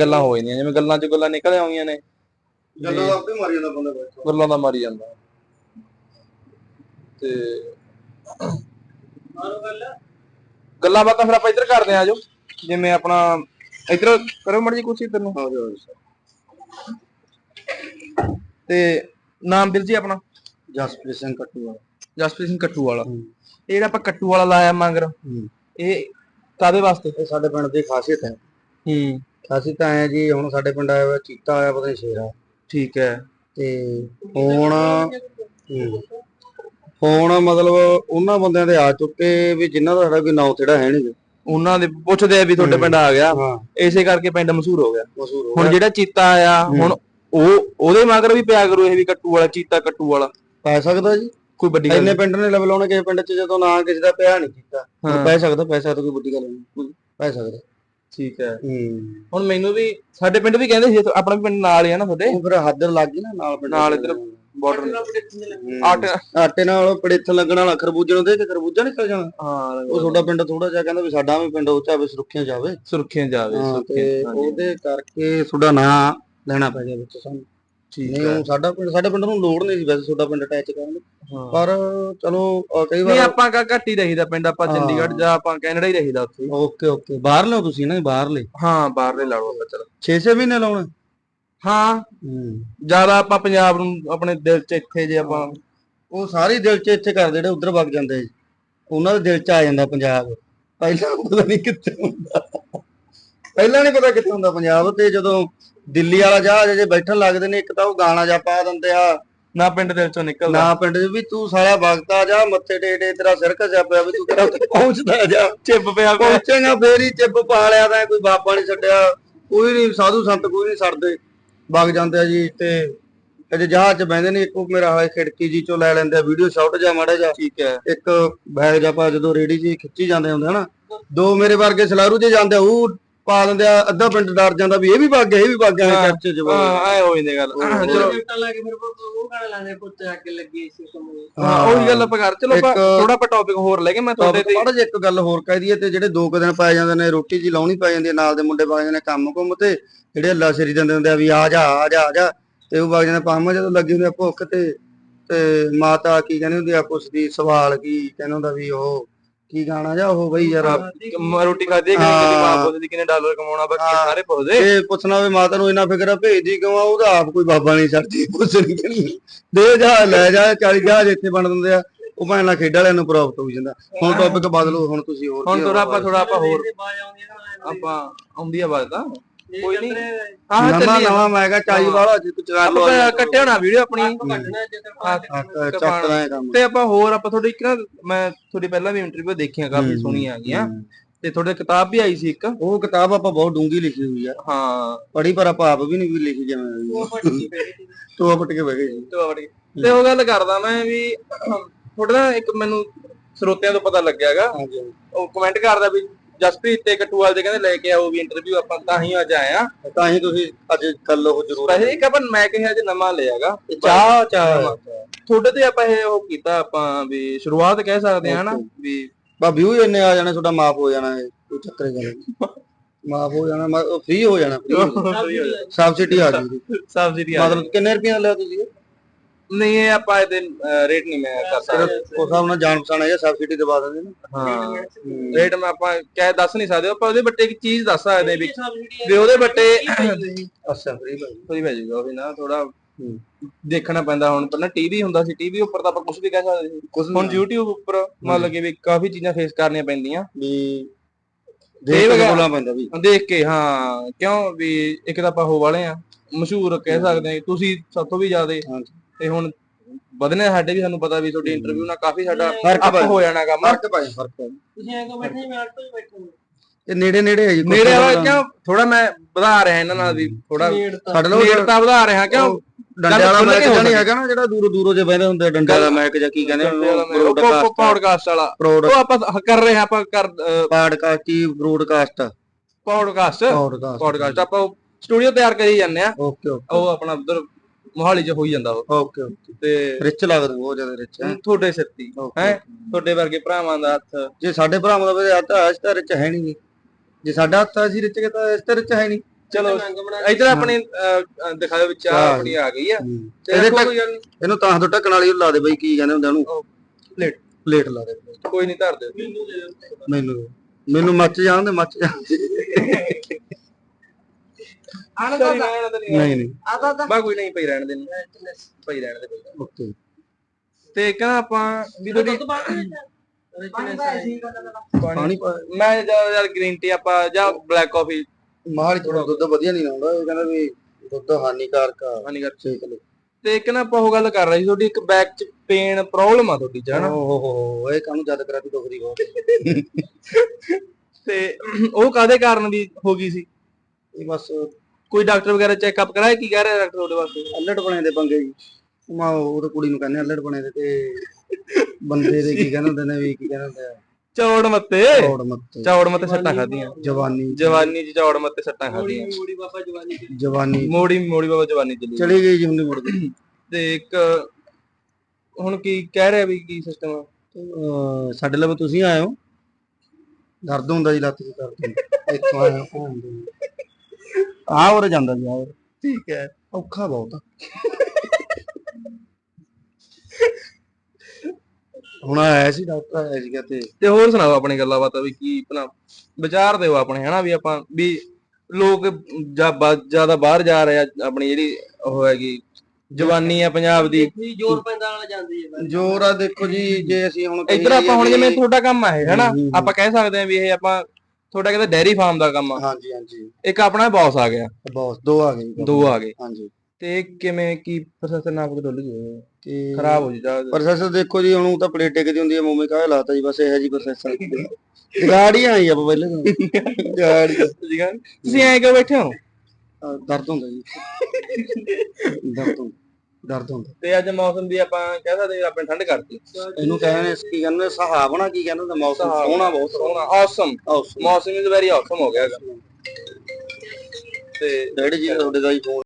ਗੱਲਾਂ ਹੋ ਜਾਂਦੀਆਂ ਜਿਵੇਂ ਗੱਲਾਂ 'ਚ ਗੱਲਾਂ ਨਿਕਲ ਆਉਂਦੀਆਂ ਨੇ। ਗੱਲਾਂ ਦਾ ਆਪੇ ਮਾਰੀ ਜਾਂਦਾ ਬੰਦਾ ਬੈਠਾ ਗੱਲਾਂ ਦਾ ਮਾਰੀ ਜਾਂਦਾ। ਤੇ ਗੱਲਾਂ। ਬਾਤਾਂ ਫਿਰ ਆਪਾਂ ਇੱਧਰ ਕਰਦੇ ਆ ਆਜੋ। ਜਿਵੇਂ ਆਪਣਾ ਇੱਧਰ ਕਰੋ ਮਰਜ਼ੀ ਕੁਛ ਇੱਧਰ ਨੂੰ। ਹਾਂ ਜੀ ਤੇ ਨਾਮ ਵੀਰ ਜੀ ਆਪਣਾ? ਜਸਪ੍ਰੀਤ ਸਿੰਘ ਕੱਟੂਆ ਜਸਪ੍ਰੀਤ ਸਿੰਘ ਕੱਟੂ ਵਾਲਾ ਇਹ ਜਿਹੜਾ ਆਪਾਂ ਕੱਟੂ ਵਾਲਾ ਲਾਇਆ ਮੰਗਰ ਇਹ ਕਾਦੇ ਵਾਸਤੇ? ਇਹ ਸਾਡੇ ਪਿੰਡ ਦੀ ਖਾਸੀਅਤ ਹੈ। ਹੂੰ। ਖਾਸੀਅਤ ਐ ਜੀ ਹੁਣ ਸਾਡੇ ਪਿੰਡ ਆਇਆ ਹੋਇਆ ਚੀਤਾ ਆਇਆ ਪਤਾ ਨਹੀਂ ਸ਼ੇਰਾ। ਠੀਕ ਹੈ ਤੇ ਹੁਣ ਹੁਣ ਮਤਲਬ ਉਹਨਾਂ ਬੰਦਿਆਂ ਦੇ ਆ ਚੁੱਕੇ ਵੀ ਜਿਨ੍ਹਾਂ ਦਾ ਸਾਡਾ ਕੋਈ ਨਾਂ ਤੇੜਾ ਹੈ ਨਹੀਂ ਉਹਨਾਂ ਦੇ ਪੁੱਛਦੇ ਆ ਵੀ ਤੁਹਾਡੇ ਪਿੰਡ ਆ ਗਿਆ। ਹਾਂ। ਇਸੇ ਕਰਕੇ ਪਿੰਡ ਮਸ਼ਹੂਰ ਹੋ ਗਿਆ। ਮਸ਼ਹੂਰ ਹੋ ਹੁਣ ਜਿਹੜਾ ਚੀਤਾ ਆਇਆ ਹੁਣ ਉਹ ਉਹਦੇ ਮਗਰ ਵੀ ਪਿਆ ਕਰੂ ਇਹ ਵੀ ਕੱਟੂ ਵਾਲਾ ਚੀਤਾ ਕੱਟੂ ਵਾਲਾ। ਪੈ ਸਕਦਾ ਜੀ। ਕੋਈ ਵੱਡੀ ਗੱਲ ਇੰਨੇ ਪਿੰਡ ਨੇ ਲੈਵਲ ਆਉਣੇ ਕਿਸੇ ਪਿੰਡ 'ਚ ਜਦੋਂ ਨਾਂ ਕਿਸੇ ਦਾ ਪਿਆ ਨਹੀਂ ਕੀਤਾ। ਹੁਣ ਪੈ ਸਕਦਾ ਪੈ ਸਕਦਾ ਕੋਈ ਵੱਡੀ ਗੱਲ ਨਹੀਂ ਪੈ ਸਕਦਾ। ਠੀਕ ਹੈ। ਹੂੰ। ਹੁਣ ਮੈਨੂੰ ਵੀ ਸਾਡੇ ਪਿੰਡ ਵੀ ਕਹਿੰਦੇ ਸੀ ਆਪਣਾ ਵੀ ਪਿੰਡ ਨਾਲ ਹੀ ਆ ਨਾ ਤੁਹਾਡੇ। ਉਹ ਫਿਰ ਹੱਦ ਲੱਗ ਗਈ ਨਾ ਨਾਲ ਪਿੰਡ ਨਾਲ ਇੱਧਰ ਬਾਰਡਰ। ਆਟ ਆਟੇ ਨਾਲ। ਪੜੇਥ ਲੱਗਣ ਵਾਲਾ ਖਰਬੂਜੇ ਨੂੰ ਦੇ ਕੇ ਖਰਬੂਜਾ ਨਿਕਲ ਜਾਣਾ। ਹਾਂ ਉਹ ਤੁਹਾਡਾ ਪਿੰਡ ਥੋੜਾ ਜਿਹਾ ਕਹਿੰਦਾ ਵੀ ਸਾਡਾ ਵੀ ਪਿੰਡ ਉੱਚਾ ਵੀ ਸੁਰੱਖਿਆ ਜਾਵੇ। ਸੁਰਖੀਆਂ ਜਾਵੇ। ਉਹਦੇ ਕਰਕੇ ਤੁਹਾਡਾ ਨਾਂ ਲੈਣਾ ਪੈ ਗਿਆ ਵਿੱਚ ਸਾਨੂੰ। ਨਹੀਂ ਉਹ ਸਾਡਾ ਪਿੰਡ ਸਾਡੇ ਪਿੰਡ ਨੂੰ ਲੋੜ ਨਹੀਂ ਸੀ ਵੈਸੇ ਤੁਹਾਡਾ ਪਿੰਡ ਅਟੈਚ ਕਰਨ ਦੀ। ਹਾਂ। ਪਰ ਚਲੋ ਅਹ ਕਈ ਨਹੀਂ ਵਾਰ ਆਪਾਂ ਕਾ ਘੱਟ ਹੀ ਰਹੀਦਾ ਪਿੰਡ ਆਪਾਂ ਹਾਂ। ਚੰਡੀਗੜ੍ਹ ਜਾਂ ਆਪਾਂ ਕੈਨੇਡਾ ਹੀ ਰਹੀਦਾ ਉੱਥੇ। Okay okay. ਬਾਹਰ ਲਓ ਤੁਸੀਂ ਨਾ ਬਾਹਰਲੇ। ਹਾਂ ਬਾਹਰਲੇ ਲਾ ਲਓ ਆਪਾਂ ਚਲੋ। 6-6 ਮਹੀਨੇ ਲਾਉਣਾ? ਹਾਂ। ਹੂੰ। ਜ਼ਿਆਦਾ ਆਪਾਂ ਪੰਜਾਬ ਨੂੰ ਆਪਣੇ ਦਿਲ 'ਚ ਇੱਥੇ ਜੇ ਆਪਾਂ ਉਹ ਸਾਰੇ ਦਿਲ 'ਚ ਇੱਥੇ ਕਰਦੇ ਜਿਹੜੇ ਉਧਰ ਵਗ ਜਾਂਦੇ ਜੀ। ਉਹਨਾਂ ਦੇ ਦਿਲ 'ਚ ਆ ਜਾਂਦਾ ਪੰਜਾਬ। ਪਹਿਲਾਂ ਪਤਾ ਨਹੀਂ ਕਿੱਥੇ ਹੁੰਦਾ। ਪਹਿਲਾਂ ਨਹੀਂ ਪਤਾ ਕਿੱਥੇ ਹੁੰਦਾ ਪੰਜਾਬ ਤੇ ਜਦੋਂ ਦਿੱਲੀ ਵਾਲਾ ਜਹਾਜ਼ ਜੇ ਬੈਠਣ ਲੱਗਦੇ ਨੇ ਇੱਕ ਤਾਂ ਉਹ ਗਾਣਾ ਜਾ ਪਾ ਦਿੰਦੇ ਆ। ਨਾ ਪਿੰਡ ਦਿਲ 'ਚੋਂ ਨਿਕਲਦਾ। ਨਾ ਪਿੰਡ 'ਚ ਵੀ ਤੂੰ ਸਾਲਾ ਵਗਤਾ ਜਾ ਮੱਥੇ ਟੇਟੇ ਤੇਰਾ ਸਿਰ ਘਸਿਆ ਪਿਆ ਵੀ ਤੂੰ ਕਿਹੜਾ ਉੱਥੇ ਪਹੁੰਚਦਾ ਜਾ। ਚਿੱਬ ਪਿਆ ਪਹੁੰਚੇਗਾ ਫੇਰ ਹੀ ਚਿੱਬ ਪਾ ਲਿਆ ਤਾਂ ਕੋਈ ਬਾਬਾ ਨਹੀਂ ਛੱਡਿਆ। ਕੋਈ ਨਹੀਂ ਸਾਧੂ ਸੰਤ ਕੋਈ ਨਹੀਂ ਛੱਡਦੇ। ਵਗ ਜਾਂਦੇ ਆ ਜੀ ਤੇ ਅਜੇ ਜਹਾਜ਼ 'ਚ ਬਹਿੰਦੇ ਨੇ ਇੱਕੋ ਮੇਰਾ ਹਾਲੇ ਖਿੜਕੀ ਜੀ ਚੋਂ ਲੈ ਲੈਂਦੇ ਆ ਵੀਡੀਓ ਸ਼ਾਟ ਜਾ ਮਾੜਾ ਜਾ ਠੀਕ ਹੈ। ਇੱਕ ਬੈਗ ਜਾ ਪਾ ਜਦੋਂ ਰੇੜੀ ਜੀ ਖਿੱਚੀ ਜਾਂਦੇ ਹੁੰਦੇ ਹਨਾ ਦੋ ਮੇਰੇ ਵਰਗੇ ਸਲਾਰੂ ਜੇ ਜਾਂਦੇ ਉਹ ਪਾ ਦਿੰਦੇ ਆ ਅੱਧਾ ਪਿੰਡ ਡਰ ਜਾਂਦਾ ਵੀ ਇਹ ਵੀ ਵਗ ਗਿਆ ਇਹ ਵੀ ਵਗ ਗਿਆ ਹਾਂ। ਚਰਚੇ 'ਚ ਵਗ ਗਿਆ। ਹਾਂ ਐ ਹੋ ਜਾਂਦੀ ਗੱਲ ਹਾਂ, ਚਲੋ ਲਾ ਕੇ ਫਿਰ ਉਹ ਗਾਣਾ ਲਾਣੇ ਪੁੱਤ ਅੱਗ ਲੱਗੀ ਸੀ ਕਮੂ ਹਾਂ ਉਹੀ ਗੱਲ ਆਪਾਂ ਕਰ ਚਲੋ ਥੋੜਾ ਆਪਾਂ ਟੌਪਿਕ ਹੋਰ ਲੈ ਕੇ ਮੈਂ ਤੁਹਾਡੇ ਤੇ ਮਾੜਾ ਜਿਹਾ ਇੱਕ ਗੱਲ ਹੋਰ ਕਹਿ ਦਈਏ ਤੇ ਜਿਹੜੇ ਦੋ ਕੁ ਦਿਨ ਪਾਏ ਜਾਂਦੇ ਨੇ ਰੋਟੀ ਜੀ ਲਾਉਣੀ ਪੈ ਜਾਂਦੀ ਹੈ ਨਾਲ ਦੇ ਮੁੰਡੇ ਵਗ ਜਾਂਦੇ ਨੇ ਕੰਮ ਕੁੰਮ ਤੇ ਜਿਹੜੇ ਅੱਲਾ ਸ਼ਰੀ ਦਿੰਦੇ ਹੁੰਦੇ ਆ ਵੀ ਆ ਜਾ ਆ ਜਾ ਆ ਜਾ ਤੇ ਉਹ ਵਗ ਜਾਂਦੇ ਪਾਮਾ ਜਦੋਂ ਲੱਗੀ ਹੁੰਦੀ ਆ ਭੁੱਖ ਤੇ ਤੇ ਮਾਤਾ ਕੀ ਕਹਿੰਦੀ ਹੁੰਦੀ ਆ ਪੁੱਛਦੀ ਸਵਾਲ ਕੀ ਕਹਿੰਦਾ ਹੁੰਦਾ ਵੀ ਉਹ ਕੀ ਗਾਣਾ ਜਾ ਉਹ ਬਈ ਯਾਰ ਮ- ਰੋਟੀ ਖਾਦੀ ਕਿ। ਨਹੀਂ ਮਾਂ ਪੁੱਛਦੀ ਕਿੰਨੇ ਡਾਲਰ ਕਮਾਉਣਾ ਬਾਕੀ। ਸਾਰੇ ਪੁੱਛਦੇ। ਤੇ ਪੁੱਛਣਾ ਵੀ ਮਾਤਾ ਨੂੰ ਇੰਨਾ ਫਿਕਰ ਆ ਭੇਜਦੀ ਕਿਉਂ ਆ ਉਹਦਾ ਆਪ ਕੋਈ ਬਾਬਾ ਨਹੀਂ ਛੱਡਦੀ ਪੁੱਛਣੀ ਕਿ ਨਹੀਂ ਦੇ ਜਾ ਲੈ ਜਾ 40 ਜਹਾਜ਼ ਇੱਥੇ ਬਣ ਦਿੰਦੇ ਆ ਉਹ ਭਾਵੇਂ ਨਾਲ ਖੇਡ ਵਾਲਿਆਂ ਨੂੰ ਪ੍ਰਾਪਤ ਹੋ ਜਾਂਦਾ। ਹੁਣ ਟੌਪਿਕ ਬਦਲੋ ਹੁਣ ਤੁਸੀਂ ਹੋਰ ਹੁਣ ਥੋੜਾ ਆਪਾਂ ਥੋੜਾ ਆਪਾਂ ਹੋਰ ਨਾ ਆਪਾਂ ਆਉਂਦੀ ਆ ਬਾਤ ਤਾਂ। ਕੋਈ ਨਹੀਂ। ਹਾਂ ਨਵਾਂ ਨਵਾਂ ਮੈਂ ਕਿਹਾ 40 ਵਾਲਾ ਜੇ ਤੂੰ ਚਲਾ ਲਓ ਆਪਾਂ ਕੱਟਿਆ ਹੋਣਾ ਵੀਡੀਓ ਆਪਣੀ। ਤੇ ਆਪਾਂ ਹੋਰ ਆਪਾਂ ਤੁਹਾਡੀ ਇੱਕ ਨਾ ਮੈਂ ਤੁਹਾਡੀ ਪਹਿਲਾਂ ਵੀ ਇੰਟਰਵਿਊ ਦੇਖੀਆਂ ਕਾਫੀ ਸੋਹਣੀਆਂ ਹੈਗੀਆਂ। ਤੇ ਤੁਹਾਡੇ ਕਿਤਾਬ ਵੀ ਆਈ ਸੀ ਇੱਕ। ਉਹ ਕਿਤਾਬ ਆਪਾਂ ਬਹੁਤ ਡੂੰਗੀ ਲਿਖੀ ਹੋਈ ਆ। ਹਾਂ। ਪੜੀ ਪਰ ਆਪਾਂ ਆਪ ਵੀ ਨਹੀਂ ਵੀ ਲਿਖੀ ਜਿਵੇਂ ਉਹ ਤੂੰ ਪਟ ਕੇ ਬਹਿ ਗਈ ਸੀ। ਤੇ ਉਹ ਗੱਲ ਕਰਦਾ ਮੈਂ ਵੀ ਤੁਹਾਡਾ ਨਾ ਇੱਕ ਮੈਨੂੰ ਸਰੋਤਿਆਂ ਤੋਂ ਪਤਾ ਲੱਗਿਆਗਾ ਹਾਂਜੀ ਉਹ ਕਮੈਂਟ ਕਰਦਾ ਵੀ ਜਸਪ੍ਰੀਤ ਤੇ ਕਟੂਵਾਲ ਦੇ ਕਹਿੰਦੇ ਲੈ ਕੇ ਆਓ ਵੀ ਇੰਟਰਵਿਊ ਆਪਾਂ ਤਾਂ ਹੀ ਅੱਜ ਆਏ ਆ ਤਾਂ ਹੀ ਤੁਸੀਂ ਅੱਜ ਕੱਲ ਉਹ ਜ਼ਰੂਰ ਵੈਸੇ ਇੱਕ ਆਪਾਂ ਮੈਂ ਕਿਹਾ ਅੱਜ ਨਵਾਂ ਲਿਆਗਾ। ਚਾਹ ਚਾਹ। ਤੁਹਾਡੇ ਤੇ ਆਪਾਂ ਇਹ ਉਹ ਕੀਤਾ ਆਪਾਂ ਵੀ ਸ਼ੁਰੂਆਤ ਕਹਿ ਸਕਦੇ ਹਾਂ ਨਾ ਵੀ ਬਾ ਵਿਊ ਇੰਨੇ ਆ ਜਾਣੇ ਤੁਹਾਡਾ ਮਾਫ ਹੋ ਜਾਣਾ ਇਹ ਕੋਈ ਚੱਕਰ ਹੀ ਗੱਲ ਮਾਫ ਹੋ ਜਾਣਾ ਫ੍ਰੀ ਹੋ ਜਾਣਾ ਸਬਸਿਡੀ ਆ ਗਈ। ਸਬਸਿਡੀ ਆ ਮਤਲਬ ਕਿੰਨੇ ਰੁਪਏ ਲਿਆ ਤੁਸੀਂ? ਨਹੀਂ ਇਹ ਆਪਾਂ ਇਹਦੇ ਰੇਟ ਨਹੀਂ ਮੈਂ ਕਰ ਸਕਦਾ। ਉਸ ਹਿਸਾਬ ਨਾਲ ਜਾਣ ਪਛਾਣ ਹੈ ਸਬਸਿਡੀ ਦਵਾ ਦਿੰਦੇ ਨੇ। ਹਾਂ। ਰੇਟ ਮੈਂ ਆਪਾਂ ਕਹਿ ਦੱਸ ਨਹੀਂ ਸਕਦੇ ਆਪਾਂ ਉਹਦੇ ਬੱਟੇ ਇੱਕ ਚੀਜ਼ ਦੱਸ ਸਕਦੇ ਵੀ ਵੀ ਉਹਦੇ ਬੱਟੇ ਅੱਛਾ ਫ੍ਰੀ ਭਾਈ ਕੋਈ ਭੇਜ ਜੂਗਾ ਉਹ ਵੀ ਨਾ ਥੋੜਾ ਦੇਖਣਾ ਪੈਂਦਾ ਹੁਣ ਪਹਿਲਾਂ ਟੀਵੀ ਹੁੰਦਾ ਸੀ ਟੀਵੀ ਉੱਪਰ ਤਾਂ ਆਪਾਂ ਕੁਝ ਵੀ ਕਹਿ ਸਕਦੇ ਸੀ। ਹੁਣ YouTube ਉੱਪਰ ਮੰਨ ਲਓ ਕਿ ਵੀ ਕਾਫੀ ਚੀਜ਼ਾਂ ਫੇਸ ਕਰਨੀਆਂ ਪੈਂਦੀਆਂ। ਵੀ ਦੇਖ ਕੇ ਵਗੈਰਾ- ਬੋਲਣਾ ਪੈਂਦਾ ਵੀ। ਦੇਖ ਕੇ ਹਾਂ ਕਿਉਂ ਵੀ ਇੱਕ ਤਾਂ ਆਪਾਂ ਹੋ ਵਾਲੇ ਆ ਮਸ਼ਹੂਰ ਕਹਿ ਸਕਦੇ ਆ ਤੁਸੀਂ ਸਭ ਤੋਂ ਵੀ ਜ਼ਿਆਦਾ ਹਾਂਜੀ। ਤੇ ਹੁਣ ਵਧਨੇ ਸਾਡੇ ਵੀ ਸਾਨੂੰ ਪਤਾ ਵੀ ਤੁਹਾਡੀ ਇੰਟਰਵਿਊ ਨਾਲ ਕਾਫੀ ਸਾਡਾ ਫ਼ਰਕ ਹੋ ਜਾਣਾ ਕੰਮ ਫ਼ਰਕ ਭਾਈ ਫ਼ਰਕ ਤੁਸੀਂ ਐਂ ਕੋ ਬੈਠੇ ਮੈਂ ਆਟੋ 'ਚ ਬੈਠੇ ਇਹ ਨੇੜੇ ਨੇੜੇ ਹੈ ਜੀ। ਮੇਰੇ ਵਾਲਾ ਨਾਲ- ਕਿਉਂ? ਥੋੜਾ ਮੈਂ ਵਧਾ ਰਿਹਾ ਇਹਨਾਂ ਨਾਲ ਵੀ। ਥੋੜਾ ਸਾਡੇ ਨਾਲ ਨੇੜਤਾ ਵਧਾ ਰਿਹਾ ਕਿਉਂ? ਡੰਡੇ ਵਾਲਾ ਕੇ ਹੋ ਤਾਂ ਨਹੀਂ। ਹੈਗਾ ਨਾ ਜਿਹੜਾ ਦੂਰੋਂ ਦੂਰੋਂ ਜੇ ਬਹਿੰਦੇ ਹੁੰਦੇ ਡੰਡੇ ਵਾਲਾ ਮੈਕ ਜਾਂ ਕੀ ਕਹਿੰਦੇ ਬ੍ਰੋਡਕਾਸਟ ਪੌਡਕਾਸਟ ਵਾਲਾ ਉਹ ਆਪਾਂ ਕਰ ਰਹੇ ਹਾਂ ਆਪਾਂ ਕਰ ਪਾਡਕਾਸਟ ਹੀ ਬ੍ਰੋਡਕਾਸਟ ਪੌਡਕਾਸਟ ਪੌਡਕਾਸਟ ਆਪਾਂ ਸਟੂਡੀਓ ਤਿਆਰ ਕਰੀ ਜਾਂਦੇ ਆ ਉਹ ਆਪਣਾ ਉਧਰ ਮੋਹਾਲੀ 'ਚ ਹੋਈ ਜਾਂਦਾ ਉਹ। Okay okay. ਤੇ ਰਿਚ ਲੱਗਦਾ ਬਹੁਤ ਜ਼ਿਆਦਾ ਰਿਚ ਹੈ? ਤੁਹਾਡੇ ਸਿੱਤੀ ਓਕੇ। ਹੈ? ਤੁਹਾਡੇ ਵਰਗੇ ਭਰਾਵਾਂ ਦਾ ਹੱਥ। ਜੇ ਸਾਡੇ ਭਰਾਵਾਂ ਦਾ ਵੀ ਹੱਥ ਇਸ ਤਰ੍ਹਾਂ ਰਿਚ ਹੈ ਨਹੀਂ ਜੇ। ਸਾਡਾ ਹੱਥ ਅਸੀਂ ਰਿਚ ਕੇ ਤਾਂ ਇਸ ਤਰ੍ਹਾਂ ਰਿਚ ਹੈ ਨਹੀਂ। ਚਲੋ ਇਧਰ ਆਪਣੇ ਅਹ, ਅਹ, ਦਿਖਾਓ ਵਿੱਚ ਆਪਣੀ ਆ ਗਈ ਆ। ਹੂੰ। ਤੇ ਇਹਦੇ ਰੱਖੋ ਕੋਈ ਗੱਲ ਨੀ, ਇਹਨੂੰ ਤਾਂ ਤੋਂ ਢੱਕਣ ਵਾਲੀ ਲਾ ਦੇ ਬਈ ਕੀ ਕਹਿੰਦੇ ਹੁੰਦੇ ਉਹਨੂੰ? ਪਲੇਟ ਪਲੇਟ ਲਾ ਦੇ। ਕੋਈ ਨਹੀਂ ਧਰ ਦਿਓ। ਮੈਨੂੰ ਮੈਨੂੰ ਮੱਚ ਜਾਂਦੇ ਮੱਚ ਜਾਂਦੇ ਆਣ ਰਹਿਣ ਦੇ ਨਹੀਂ ਨਹੀਂ। ਨਹੀਂ ਆਦਾ ਦਾ ਬਾ ਕੋਈ ਨਹੀਂ ਪਈ ਰਹਿਣ ਦੇ ਨਹੀਂ ਪਈ ਰਹਿਣ ਦੇ ਪਈ ਰਹਿਣ ਦੇ। ਓਕੇ। ਤੇ ਕਹਿੰਦਾ ਆਪਾਂ ਵੀ ਤੁਹਾਡੀ ਦੁੱਧ ਪਾ ਕੇ ਪਾਣੀ ਪਾਇਆ ਸੀ ਪਾਣੀ ਪਾ ਮੈਂ ਜ਼ਿਆਦਾ ਯਾਰ ਗ੍ਰੀਨ ਟੀ ਆਪਾਂ ਜਾਂ ਬਲੈਕ ਕਾਫੀ ਮਾਲ ਥੋੜਾ ਦੁੱਧ ਵਧੀਆ ਨਹੀਂ ਆਉਂਦਾ ਇਹ ਕਹਿੰਦਾ ਵੀ ਦੁੱਧ ਹਾਨੀਕਾਰਕ ਆ। ਹਾਨੀਕਾਰਕ। ਛੇਕ ਲਓ ਤੇ ਕਹਿੰਦਾ ਆਪਾਂ ਉਹ ਗੱਲ ਕਰ ਰਹੇ ਸੀ ਤੁਹਾਡੀ ਇੱਕ ਬੈਕ ਚ ਪੇਨ ਪ੍ਰੋਬਲਮ ਆ ਤੁਹਾਡੀ ਚ ਹਨਾ ਓਹ ਹੋ ਹੋ ਇਹ ਕਾਹਨੂੰ ਜਦ ਕਰਾ ਤੀ ਦੁਖਦੀ ਬਹੁਤ। ਤੇ ਉਹ ਕਾਦੇ ਕਾਰਨ ਵੀ ਹੋ ਗਈ ਸੀ? ਇਹ ਬਸ ਕੋਈ ਡਾਕਟਰ ਵਗੈਰਾ ਚੈੱਕਅਪ ਕਰਾਇਆ? ਕੀ ਕਹਿ ਰਿਹਾ ਡਾਕਟਰ ਤੁਹਾਡੇ ਵਾਸਤੇ? ਅਲੜ ਬਣੇ ਦੇ ਪੰਗੇ ਜੀ। ਮਾ ਉਹ ਤਾਂ ਕੁੜੀ ਨੂੰ ਕਹਿੰਦੇ ਅਲੜ ਬਣੇ ਦੇ ਤੇ ਬੰਦੇ ਦੇ ਕੀ ਕਹਿੰਦੇ ਹੁੰਦੇ ਨੇ ਵੀ ਕੀ ਕਹਿੰਦੇ ਹੁੰਦੇ ਆ? ਚੌੜ ਮੱਤੇ। ਚੌੜ ਮੱਤੇ। ਚੌੜ ਮੱਤੇ ਸੱਟਾਂ ਖਾਦੀਆਂ ਜਵਾਨੀ। ਜਵਾਨੀ ਚ ਚੌੜ ਮੱਤੇ ਸੱਟਾਂ ਮੋੜੀ ਖਾਦੀਆਂ ਮੋੜੀ ਬਾਬਾ ਜਵਾਨੀ ਚ। ਜਵਾਨੀ। ਮੋੜੀ ਮੋੜੀ ਬਾਬਾ ਜਵਾਨੀ ਚਲੀ ਚਲੀ ਗਈ ਜੀ ਹੁੰਦੀ ਮੁੜ ਕੇ। ਤੇ ਇੱਕ ਹੁਣ ਕੀ ਕਹਿ ਰਿਹਾ ਵੀ ਕੀ ਸਿਸਟਮ ਆ? ਸਾਡੇ ਲਈ ਤੁਸੀਂ ਆਏ ਹੋ। ਦਰਦ ਹੁੰਦਾ ਜੀ ਲੱਤ 'ਚ ਦਰਦ। ਇੱਥੋਂ ਆਇਆ ਆ ਹੋਰ ਜਾਂਦਾ ਜੀ ਆ ਉਰੇ। ਠੀਕ ਹੈ ਔਖਾ ਬਹੁਤ ਆ ਹੁਣ ਆਇਆ ਸੀ ਡਾਕਟਰ ਆਇਆ ਸੀਗਾ ਤੇ ਤੇ ਹੋਰ ਸੁਣਾਓ ਆਪਣੀ ਗੱਲਾਂ ਬਾਤਾਂ ਵੀ ਕੀ ਆਪਣਾ ਵਿਚਾਰ ਦਿਓ ਆਪਣੇ ਹਨਾ ਵੀ ਆਪਾਂ ਵੀ ਲੋਕ ਜ਼ਿਆਦਾ ਬਾਹਰ ਜਾ ਰਹੇ ਆ ਆਪਣੀ ਜਿਹੜੀ ਉਹ ਹੈਗੀ ਜਵਾਨੀ ਆ ਪੰਜਾਬ ਦੀ ਵੀ ਜ਼ੋਰ ਪੈਂਦਾ ਨਾਲ ਜਾਂਦੀ ਹੈ ਜੋਰ ਆ ਦੇਖੋ ਜੀ ਜੇ ਅਸੀਂ ਹੁਣ ਇੱਧਰ ਆਪਾਂ ਹੁਣ ਜਿਵੇਂ ਤੁਹਾਡਾ ਕੰਮ ਆ ਇਹ ਹਨਾ ਹੂੰ, ਹੂੰ। ਆਪਾਂ ਕਹਿ ਸਕਦੇ ਆ ਵੀ ਇਹ ਆਪਾਂ ਤੁਹਾਡਾ ਕਹਿੰਦੇ ਡੈਰੀ ਫਾਰਮ ਦਾ ਕੰਮ ਆ। ਹਾਂਜੀ ਹਾਂਜੀ। ਇੱਕ ਆਪਣਾ ਬੌਸ ਆ ਗਿਆ। ਬਸ ਦੋ ਆ ਗਏ। ਜੀ। ਦੋ ਆ ਗਏ। ਹਾਂਜੀ। ਤੇ ਕਿਵੇਂ ਕੀ ਪ੍ਰੋਸੈਸਰ ਨਾਪ ਕੇ ਡੁੱਲ ਗਏ? ਤੇ ਖਰਾਬ ਹੋ ਜੀ ਜਾ ਪ੍ਰੋਸੈਸਰ ਦੇਖੋ ਜੀ ਹੁਣ ਉਹ ਤਾਂ ਪਲੇਟ ਟਿਕਦੀ ਹੁੰਦੀ ਹੈ ਮੂਮੇ ਕਾਹ ਲਾਤਾ ਜੀ ਬਸ ਇਹੋ ਜੀ ਪ੍ਰੋਸੈਸਰ ਗਾੜੀ ਆਈ ਆਪਾਂ ਪਹਿਲੇ ਤੋਂ ਗਾੜੀ ਤੁਸੀਂ ਐਂ ਕਿਉਂ ਬੈਠੇ ਹੋ? ਦਰਦ ਹੁੰਦਾ ਜੀ। ਦਰਦ ਹੁੰਦਾ। ਦਰਦ ਹੁੰਦਾ। ਤੇ ਅੱਜ ਮੌਸਮ ਦੀ ਆਪਾਂ ਕਹਿ ਸਕਦੇ ਵੀ ਆਪਣੇ ਠੰਡ ਕਰਤੀ। ਇਹਨੂੰ ਕਹਿੰਦੇ ਨੇ ਕੀ ਕਹਿੰਦੇ ਨੇ ਸੁਹਾਵਣਾ ਕੀ ਕਹਿੰਦੇ ਨੇ ਮੌਸਮ ਸੋਹਣਾ ਬਹੁਤ ਸੋਹਣਾ ਆਸਮ ਮੌਸਮ ਇਜ਼ ਵੈਰੀ ਆਸਮ ਹੋ ਗਿਆ ਹੈਗਾ। ਤੇ ਡੈਡੀ ਜੀ ਤੁਹਾਡੇ ਦਾ ਹੀ ਫੋਨ